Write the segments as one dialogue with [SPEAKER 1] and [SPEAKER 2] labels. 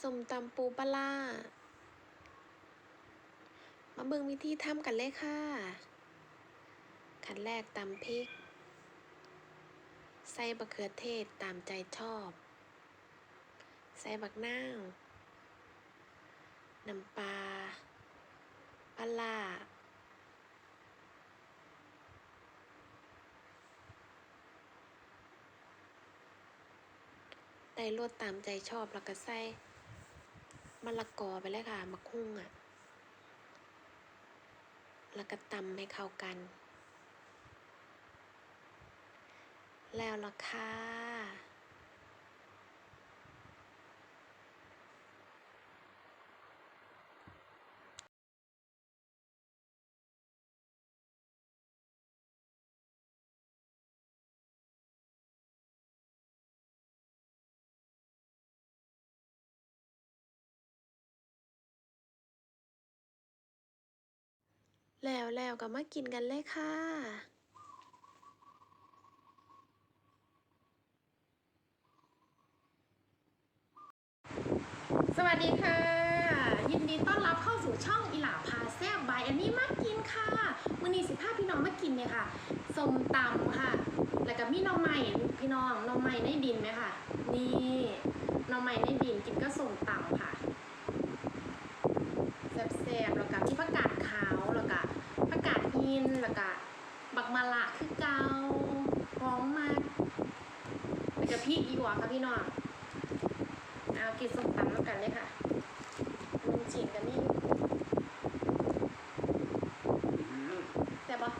[SPEAKER 1] ส้มตำปูปลามาเบิ่งวิธีทำกันเลยค่ะ ขั้นแรกตำพริก ใส่บะเขือเทศตามใจชอบ ใส่บักนาวน้ำปลาปลาร้าได้รสตามใจชอบแล้วก็ใส่ มะละกอไปเลยค่ะมะคุ้งอะ แล้วก็ตำให้เข้ากัน แล้วล่ะค่ะ แล้วแล้วก็มากินกันเลยค่ะ
[SPEAKER 2] สวัสดีค่ะ ยินดีต้อนรับเข้าสู่ช่องอีหลาพาแซ่บบายอันนี้มากินค่ะมื้อนี้สิพาพี่น้องมากินเนี่ยค่ะส้มตำค่ะ แล้วก็มีน่อไม้พี่น้องน่อไม้ในดินไหมค่ะ นี่น่อไม้ในดินกินก็ส้มตำค่ะแซ่บๆแล้วก็มีผักกาดขาวแล้วก็ผั นินแล้วก็บักมะละคือเกาหอมมากแล้วก็พริกอีกว่าค่ะพี่น้องเอากินส้มตำแล้วกันเลยค่ะลุงจิงกันนี่แต่บปะ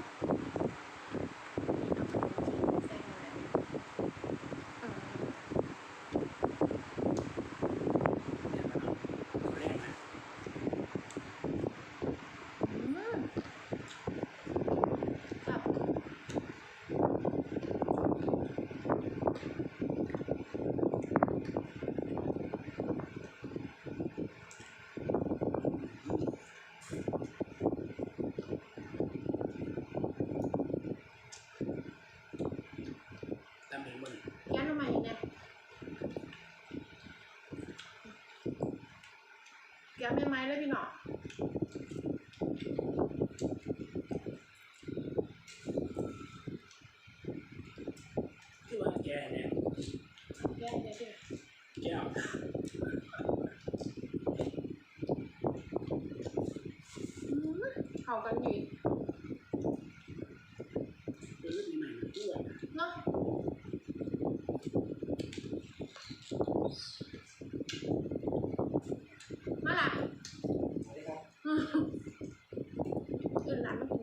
[SPEAKER 2] นี่เอาขนมจีนใส่มาอืมอืมแบบแก้ทำไมเนี่ย แก้ไม่ไม้เลยพี่หนอ
[SPEAKER 3] ที่ว่าแกเนี่ย
[SPEAKER 2] แก้เนี่ยพี่
[SPEAKER 3] แก้ว
[SPEAKER 2] อืมเข้ากันดี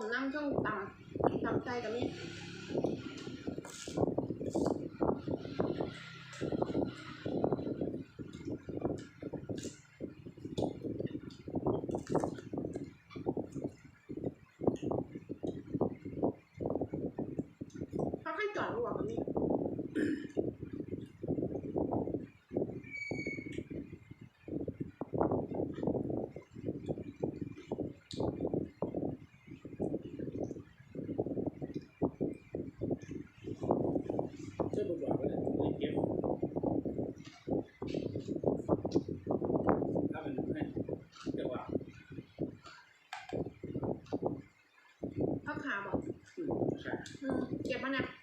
[SPEAKER 3] ม
[SPEAKER 2] น้ำช่องต่ำต่ำใจกับนี่เขาให้จอดรวกับนี่
[SPEAKER 3] ช่วยบอกว่าเลยไม่เก็บถ้ามันไม่เรียกว่า
[SPEAKER 2] เขาขาบอก
[SPEAKER 3] อืมใช่
[SPEAKER 2] อืม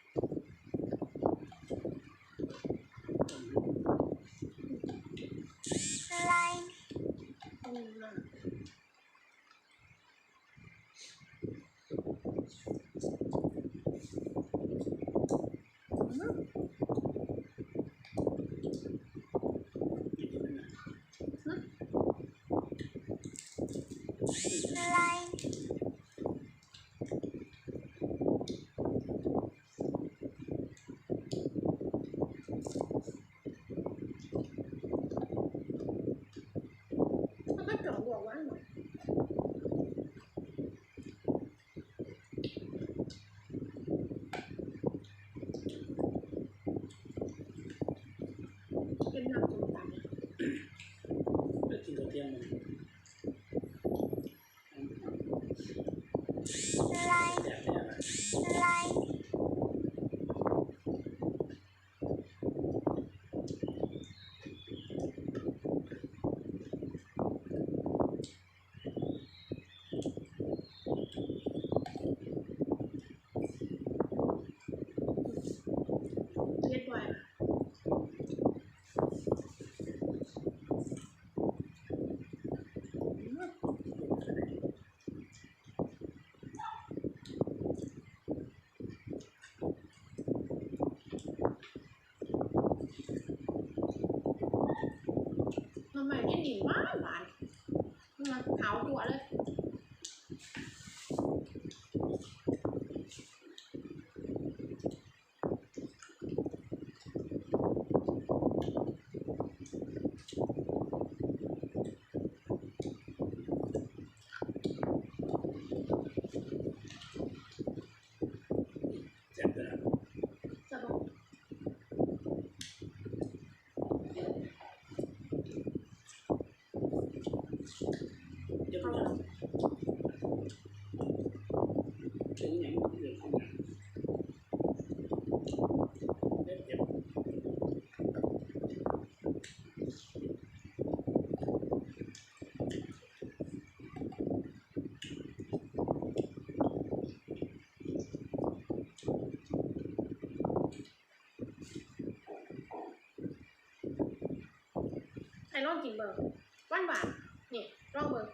[SPEAKER 3] line,
[SPEAKER 2] line. ใครลองกินเบอร์วันหวานนี่ลองเบอร์